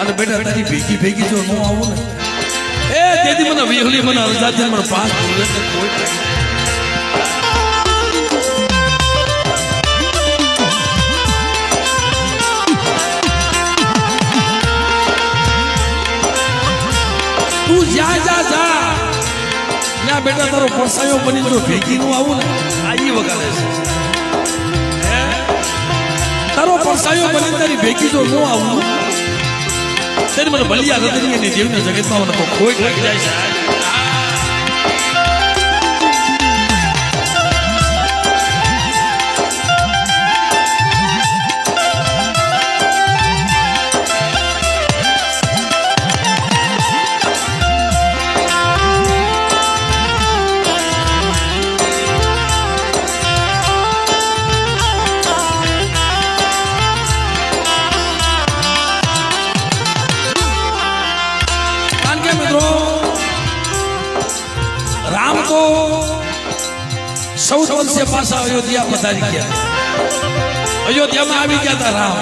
અને બેટા તારી ભેગી ભેગી જો ન આવું ને, એ તેથી મને વિહળી મને અરજાથી મને પાસ તું જ્યાં જા જા. ના બેટા તારો પરસાયો બની જો ભેગી નું આવું ને આજી વગાડે છે? તારો પરસાયો બની તારી ભેગી જો નું આવું. મને બલિયા અને દેવના જગતમાં મને લાગી જાય છે ચૌદ વર્ષે પાછા અયોધ્યા પધારી ગયા. અયોધ્યામાં આવી ગયા હતા રામ.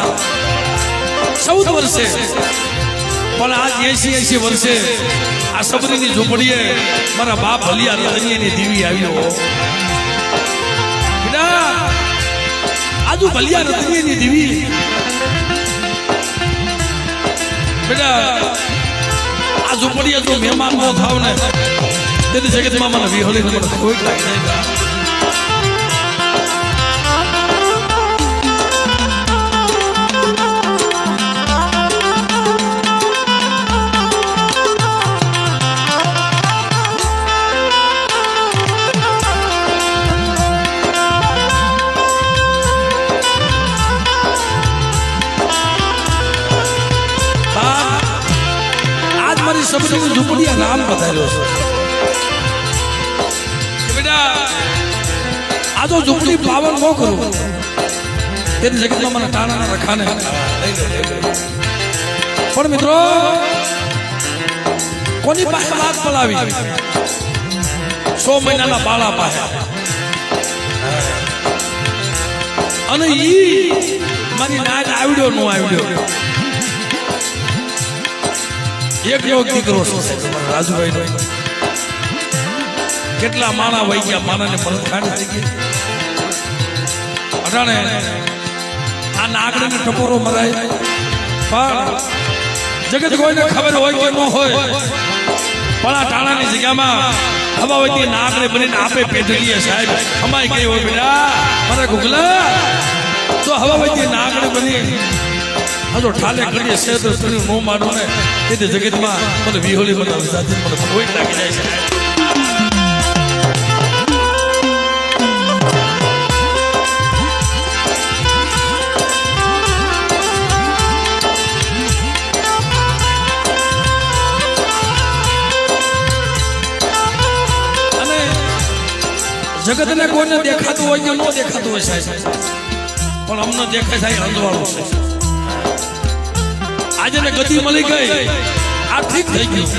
ચૌદ વર્ષે. પણ આજ એસી એસી વર્ષે આ સબરીની ઝૂંપડીએ મારા બાપ હલિયા રતનીની દીવી આવ્યો આજુ ભલિયા રતનીની દીવી. બેટા, આ ઝૂંપડીએ જો મહેમાન ન થાવ ને તેથી જગતમાં મને વિહળી કોઈ લાગે નહીં. મારી ઝુંપડિયા નામ પધાર્યો છે. બેટા આ તો ઝુંપડી પાવન ન કરું? તેની જગતમાં મને ટાણાના રખાને. પણ મિત્રો કોની પાસે વાત પલાવી? સો મહિનાના બાળા પાસે. અને ઈ મારી નાચ આવડ્યો નો આવડ્યો. એક એવો દીકરો રાજુભાઈ કેટલા માણા વહી ગયા, માણાને પરત ખાડી થઈ ગઈ અટાણે આ નાગડીને ટપોરો મરાય. પણ જગત કોઈને ખબર હોય કે ન હોય, પણ આ ટાણાની જગ્યામાં હવાવતી નાગડે બનીને આપે પેઢલીએ સાહેબ, અમાય ગઈ હોય બેટા, મને ગુગલા તો હવાવતી નાગડે બની આ જો ઠાલે કરીએ છે તો શરીર નો માનો ને તેથી જગતમાં મને વિહોલી મને અવસાથી મને કોઈ લાગી જાય છે. અને જગતને કોઈને દેખાતું હોય કે ન દેખાતું હોય સાહેબ, પણ અમને દેખાય થાય અંધવાળું છે. આજે ને ગતિ મળી ગઈ. આ ઠીક થઈ ગયું.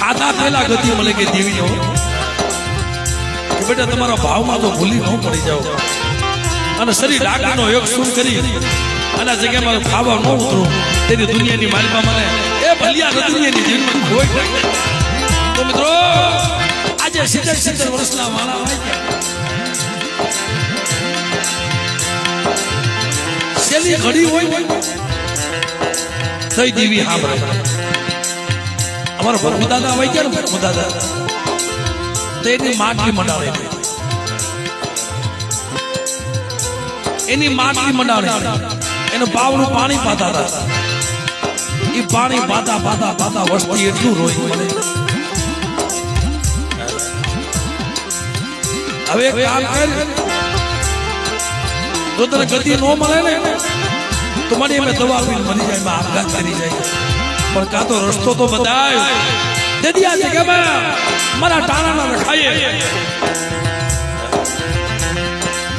ખાધા પહેલા ગતિ મળી ગઈ દેવીનો કે બેટા, તમારા ભાવમાં તો ભૂલી ન પડી જાઓ. અને શરીર ડાકનો એક સુર કરી? અને જગ્યામાં ખાવા ન ઉતરો. તેની દુનિયાની માલિકા મને, એ ભલિયા દુનિયાની જીવન હોય. તો મિત્રો, આજે સિત્તેર સિત્તેર વર્ષના માણા વાઈ ઘડી હોય? થઈ દેવી સાંભળે અમારા ભરમુ દાદા આવી ગયા ને ભરમુ દાદા તેની માટલી મંડાવે. એની માટલી મંડાવે. એનું બાવનું પાણી પાતા હતા. એ પાણી પાતા પાતા પાતા વસ્તી એટલું રોઈ મને. હવે કામ કર. જો તને ગતિ ન મળે ને તો મને એમ દવા પીને મરી જાય, એમાં આપઘાત કરી જાય. પણ કાં તો રસ્તો તો બતાય. દેદી આ જગ્યામાં મારા ટાણાના રખાય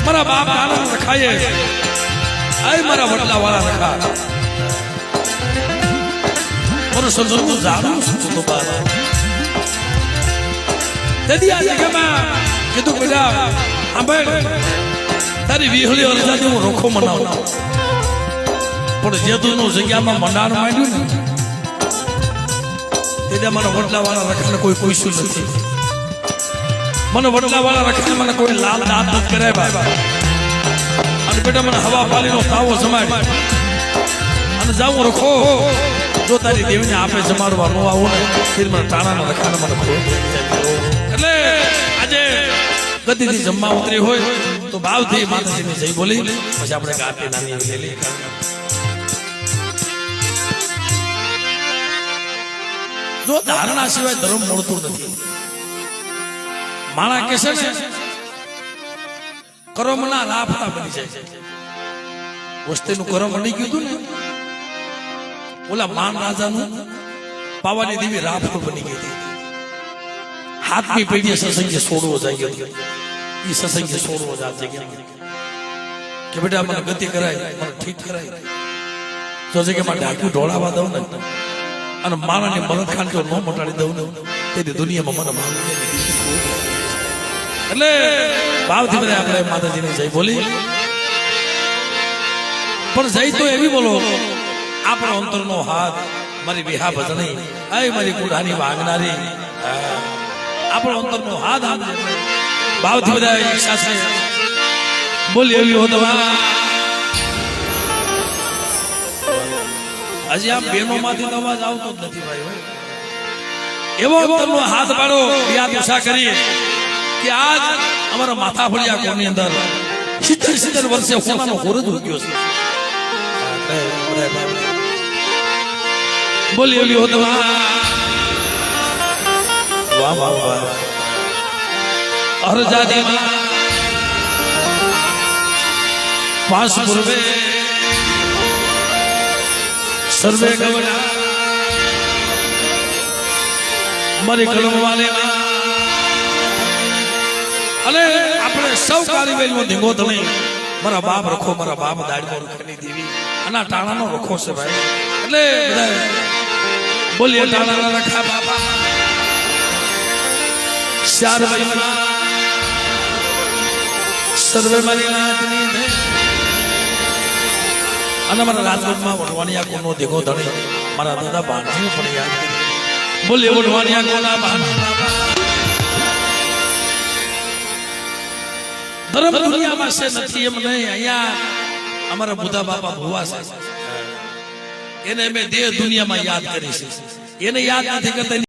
મારા બાપ ટાણાના રખાય આય મારા વડલા વાળા રખા મારું સંજોગનું જાણું છું તો બાર દેદી આ જગ્યામાં કીધું બેટા સાંભળ તારી વિહળી અરજાથી હું રોખો મનાવું પણ જેતુનું જગ્યામાં મંડાણ માંડ્યું ને, એટલે મને વડલાવાળા રખાને કોઈ પૂછ્યું નથી. મને વડલાવાળા રખાને મને કોઈ લાલ દાંત નથી કરાવ્યા. અને બેટા મને હવા પાલીનો તાવો જમાડ અને જાઉં રખો. જો તારી દેવીને આપે જમાડવા નો આવું ને તે મને તાણાના રખાને મને એટલે આજે ગતિથી જમવા ઉતરી હોય, તો ભાવથી માતાજીને જઈ બોલી, પછી આપણે ગાતી નાની એવી જો ધારણા સિવાય ધર્મ મળતું નથી. માણા કે છે ને, કર્મના લાભતા બની જાય વસ્તીનું કર્મ બની ગયું હતું ને, ઓલા માન રાજાનું પાવાની દેવી રાફડું બની ગઈ હતી. હાથની પેઢીએ સત્સંગે છોડવો જાય એ સત્સંગે છોડવો જગ્યા કે બેટા મને ગતિ કરાય, મને ઠીક કરાય. જો જગ્યામાં ડાકું ઢોળાવા દઉં ને. અને મારાની મદદ ખાન જો ન મટાડી દઉં ને દુનિયામાં મને માનું એટલે ભાવથી બધા આપણે માતાજીની જય બોલી. પણ જય તો એવી બોલો, આપણો અંતરનો હાથ મારી વિહા ભજણી આય મારી કુઢાની વાગનારી. આપણો અંતરનો હાથ આમ ભાવથી બધા ઈચ્છા છે. બોલી એવી હો હજી આમ બેનો માંથી અવાજ આવતો જ નથી ભાઈ એવો અંતરનો હાથ પાડો યાદ ઉષા કરી કે આજ અમારા માથા ફળિયા કોની અંદર સિત્તેર સિત્તેર વર્ષે હોવાનો હોરજ ઉગ્યો છે. બોલી ઓલી હોત વાહ વાહ વાહ. અરજાદી માં પાસ પૂર્વે સર્વે ગવડા. મારી કલમ વાલે અને આપણે સૌ કારીવેલ નો ધીંગો તમે. મારા બાપ રખો, મારા બાપ દાડમો રખની દેવી. આના ટાણાનો રખો છે ભાઈ. એટલે બધા બોલીએ ટાણાના રખા બાપા. ચાર ભાઈ સર્વે મારી નાથની અને મારા રાજકોટમાં વડવાણિયા કોનો દેખો ધણી, મારા દાદા ભાણજીને પણ યાદ કરી. બોલીએ વડવાણિયા કોના ભાણા ધર્મ દુનિયામાં છે, નથી એમ નહીં, અહીંયા અમારા બુધા બાપા ભુવા છે. એને મેં દેહ દુનિયામાં યાદ કરી છે. એને યાદ નથી કરતા